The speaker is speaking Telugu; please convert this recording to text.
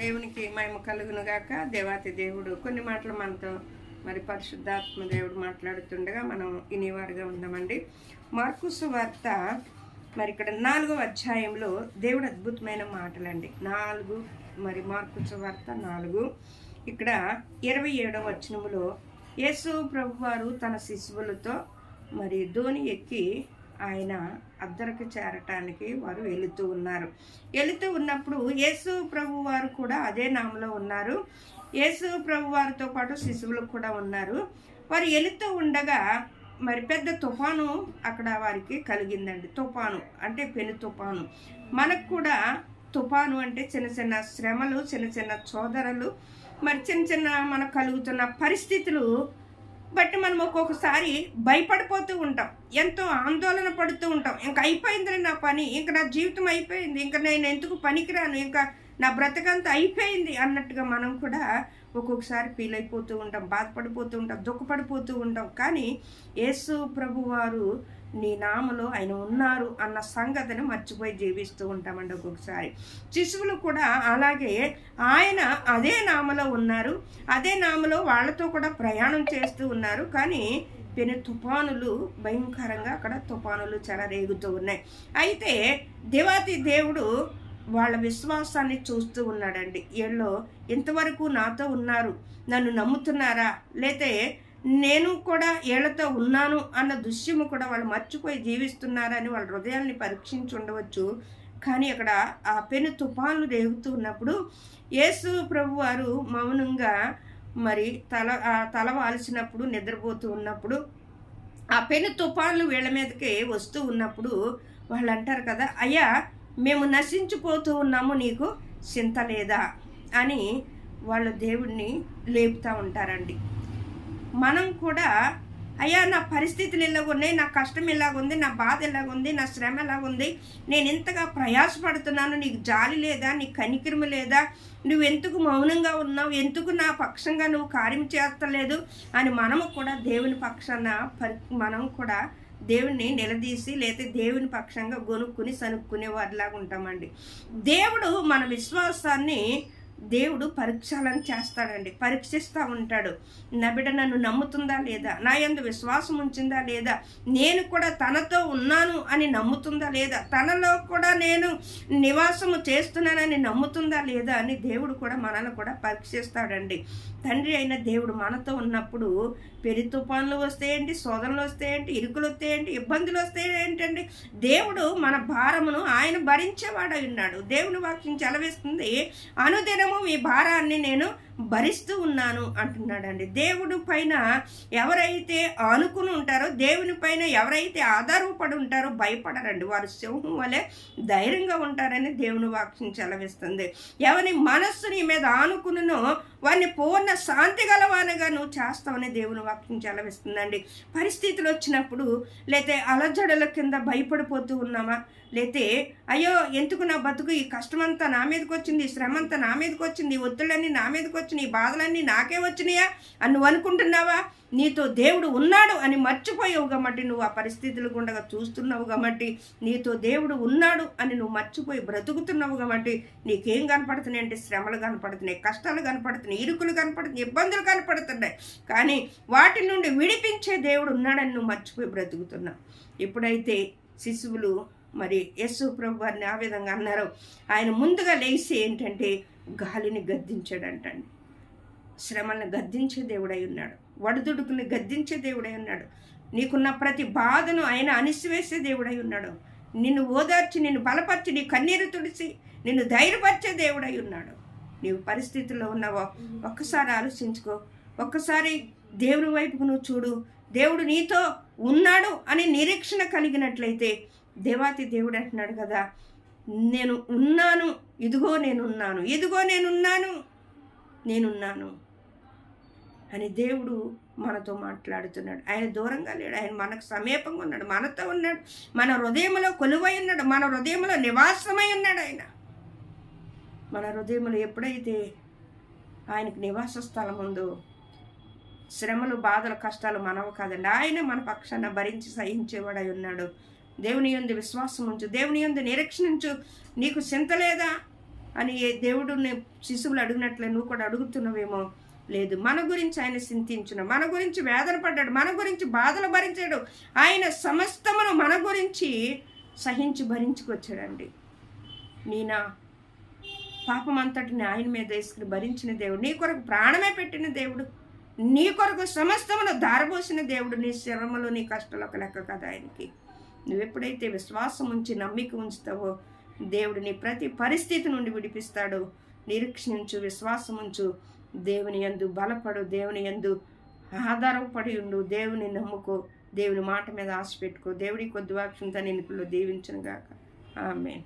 దేవునికి మహిమ కలుగును గాక. దేవాతి దేవుడు కొన్ని మాటలు మనతో మరి పరిశుద్ధాత్మ దేవుడు మాట్లాడుతుండగా మనం ఇనివారుగా ఉన్నామండి మార్కుసు వార్త మరి ఇక్కడ నాలుగో అధ్యాయంలో దేవుడు అద్భుతమైన మాటలండి. నాలుగు మరి మార్కుసు వార్త నాలుగు. ఇక్కడ ఇరవై ఏడవ వచనములో యేసు ప్రభువారు తన శిశువులతో మరి ధోని ఎక్కి ఆయన అద్దరికి చేరటానికి వారు వెళుతూ ఉన్నారు. వెళుతూ ఉన్నప్పుడు యేసు ప్రభు వారు కూడా అదే నామలో ఉన్నారు. యేసు ప్రభు వారితో పాటు శిశువులు కూడా ఉన్నారు. వారు వెళుతూ ఉండగా మరి పెద్ద తుఫాను అక్కడ వారికి కలిగిందండి. తుఫాను అంటే పెను తుఫాను. మనకు కూడా తుఫాను అంటే చిన్న చిన్న శ్రమలు చిన్న చిన్న చోదరలు మరి చిన్న చిన్న మనకు కలుగుతున్న పరిస్థితులు బట్టి మనం ఒక్కొక్కసారి భయపడిపోతూ ఉంటాం. ఎంతో ఆందోళన పడుతూ ఉంటాం. ఇంకా అయిపోయింది నా పని. ఇంకా నా జీవితం అయిపోయింది. ఇంకా నేను ఎందుకు పనికిరాను? ఇంకా నా బ్రతకంతా అయిపోయింది అన్నట్టుగా మనం కూడా ఒక్కొక్కసారి ఫీల్ అయిపోతూ ఉంటాం బాధపడిపోతూ ఉంటాం దుఃఖపడిపోతూ ఉంటాం. కానీ యేసు ప్రభు వారు నీ నామలో ఆయన ఉన్నారు అన్న సంగతిని మర్చిపోయి జీవిస్తూ ఉంటామండి ఒక్కొక్కసారి. శిశువులు కూడా అలాగే ఆయన అదే నామలో ఉన్నారు అదే నామలో వాళ్ళతో కూడా ప్రయాణం చేస్తూ ఉన్నారు. కానీ పెను తుఫానులు భయంకరంగా అక్కడ తుఫానులు చాలా రేగుతూ ఉన్నాయి. అయితే దేవాతి దేవుడు వాళ్ళ విశ్వాసాన్ని చూస్తూ ఉన్నాడండి. వీళ్ళు ఇంతవరకు నాతో ఉన్నారు. నన్ను నమ్ముతున్నారా? లేతే నేను కూడా వీళ్ళతో ఉన్నాను అన్న దృశ్యము కూడా వాళ్ళు మర్చిపోయి జీవిస్తున్నారని వాళ్ళ హృదయాల్ని పరీక్షించి ఉండవచ్చు. కానీ అక్కడ ఆ పెను తుఫాన్లు రేగుతూ ఉన్నప్పుడు యేసు ప్రభు వారు మౌనంగా మరి తల ఆ తల వాల్చినప్పుడు నిద్రపోతూ ఉన్నప్పుడు ఆ పెను తుఫాన్లు వీళ్ళ మీదకి వస్తూ ఉన్నప్పుడు వాళ్ళు అంటారు కదా అయ్యా మేము నశించిపోతూ ఉన్నాము నీకు చింత లేదా? అని వాళ్ళు దేవుడిని లేపుతూ ఉంటారండి. మనం కూడా అయ్యా నా పరిస్థితులు ఇలాగున్నాయి నా కష్టం ఇలాగుంది నా బాధ ఇలాగుంది నా శ్రమ ఎలాగుంది నేను ఇంతగా ప్రయాసపడుతున్నాను నీకు జాలి లేదా నీకు కనికిరము లేదా నువ్వు ఎందుకు మౌనంగా ఉన్నావు ఎందుకు నా పక్షంగా నువ్వు కార్యం చేస్తలేదు అని మనము కూడా దేవుని పక్షాన పరి మనం కూడా దేవుణ్ణి నిలదీసి లేకపోతే దేవుని పక్షంగా గొనుక్కుని సనుక్కునే వారిలాగా ఉంటామండి. దేవుడు మన విశ్వాసాన్ని దేవుడు పరీక్షలను చేస్తాడండి. పరీక్షిస్తూ ఉంటాడు. నా బిడ్డ నన్ను నమ్ముతుందా లేదా? నా యందు విశ్వాసం ఉంచిందా లేదా? నేను కూడా తనతో ఉన్నాను అని నమ్ముతుందా లేదా? తనలో కూడా నేను నివాసము చేస్తున్నానని నమ్ముతుందా లేదా అని దేవుడు కూడా మనల్ని కూడా పరీక్షిస్తాడండి. తండ్రి అయిన దేవుడు మనతో ఉన్నప్పుడు పెరి తుఫాన్లు వస్తాయండి శోధనలు వస్తాయండి ఇరుకులు వస్తాయండి ఇబ్బందులు వస్తాయేంటండి దేవుడు మన భారమును ఆయన భరించేవాడై ఉన్నాడు. దేవుని వాక్యం చెలవిస్తుంది అనుదినము మీ భారాన్ని నేను భరిస్తూ ఉన్నాను అంటున్నాడండి. దేవుడి పైన ఎవరైతే ఆనుకుని ఉంటారో దేవుని పైన ఎవరైతే ఆధారపడి ఉంటారో భయపడరండి. వారు సింహం వలె ధైర్యంగా ఉంటారని దేవుని వాక్యం చెలవిస్తుంది ఎవరి మనస్సు నీ మీద ఆనుకునునో వారిని పూర్ణ శాంతి గలవానిగా నువ్వు చేస్తావని దేవుని వాక్యం చెలవిస్తుందండి పరిస్థితులు వచ్చినప్పుడు లేతే అలజడల కింద భయపడిపోతూ ఉన్నామా? లేతే అయ్యో ఎందుకు నా బతుకు ఈ కష్టమంతా నా మీదకి వచ్చింది ఈ శ్రమ అంతా నా మీదకి వచ్చింది ఒత్తిళ్ళని నా మీదకి నీ ఈ బాధలన్నీ నాకే వచ్చినాయా? అని నువ్వు అనుకుంటున్నావా? నీతో దేవుడు ఉన్నాడు అని మర్చిపోయావు కాబట్టి నువ్వు ఆ పరిస్థితులు గుండగా చూస్తున్నావు కాబట్టి నీతో దేవుడు ఉన్నాడు అని నువ్వు మర్చిపోయి బ్రతుకుతున్నావు కాబట్టి నీకేం కనపడుతున్నాయి అంటే శ్రమలు కనపడుతున్నాయి కష్టాలు కనపడుతున్నాయి ఇరుకులు కనపడుతున్నాయి ఇబ్బందులు కనపడుతున్నాయి. కానీ వాటి నుండి విడిపించే దేవుడు ఉన్నాడని నువ్వు మర్చిపోయి బ్రతుకుతున్నావు. ఎప్పుడైతే శిశువులు మరి యస్సు ప్రభు వారిని ఆ విధంగా అన్నారు. ఆయన ముందుగా లేచి ఏంటంటే గాలిని గద్దించాడంటండి. శ్రమల్ని గద్దించే దేవుడై ఉన్నాడు. వడదుడుకుని గద్దించే దేవుడై ఉన్నాడు. నీకున్న ప్రతి బాధను ఆయన అణిసివేసే దేవుడై ఉన్నాడు. నిన్ను ఓదార్చి నిన్ను బలపరిచి నీ కన్నీరు తుడిచి నిన్ను ధైర్యపరిచే దేవుడై ఉన్నాడు. నీవు పరిస్థితుల్లో ఉన్నావో ఒక్కసారి ఆలోచించుకో. ఒక్కసారి దేవుని వైపుకు నువ్వు చూడు. దేవుడు నీతో ఉన్నాడు అనే నిరీక్షణ కలిగినట్లయితే దేవాతి దేవుడు అంటున్నాడు కదా నేను ఉన్నాను ఇదిగో నేనున్నాను ఇదిగో నేనున్నాను నేనున్నాను. అని దేవుడు మనతో మాట్లాడుతున్నాడు. ఆయన దూరంగా లేడు. ఆయన మనకు సమీపంగా ఉన్నాడు. మనతో ఉన్నాడు. మన హృదయంలో కొలువై ఉన్నాడు. మన హృదయంలో నివాసమై ఉన్నాడు ఆయన. మన హృదయంలో ఎప్పుడైతే ఆయనకు నివాస స్థలం ఉందో శ్రమలు బాధలు కష్టాలు మనవు కాదండి. ఆయన మన పక్షాన భరించి సహించేవాడై ఉన్నాడు. దేవుని యందు విశ్వాసం ఉంచు. దేవుని యందు నిరీక్షణించు నీకు చింత లేదా అని ఏ దేవుడిని శిశువులు అడిగినట్లే నువ్వు కూడా అడుగుతున్నావేమో. లేదు. మన గురించి ఆయన చింతించిన. మన గురించి వేదన పడ్డాడు. మన గురించి బాధలు భరించాడు. ఆయన సమస్తమును మన గురించి సహించి భరించుకొచ్చాడండి. నీనా పాపం అంతటిని ఆయన మీద వేసుకుని భరించిన దేవుడు నీ కొరకు ప్రాణమే పెట్టిన దేవుడు నీ కొరకు సమస్తమును దారబోసిన దేవుడు నీ శ్రమలు నీ కష్టాలు ఒక లెక్క కదా ఆయనకి. నువ్వు ఎప్పుడైతే విశ్వాసం ఉంచి నమ్మిక ఉంచుతావో దేవుడు నీ ప్రతి పరిస్థితి నుండి విడిపిస్తాడు. నిరీక్షించు విశ్వాసం ఉంచు దేవుని యందు బలపడు దేవుని యందు ఆధారపడి ఉండు దేవుని నమ్ముకో దేవుని మాట మీద ఆశ పెట్టుకో. దేవుడి కొద్ది వాక్షంతో నేను దీవించను గాక. ఆమె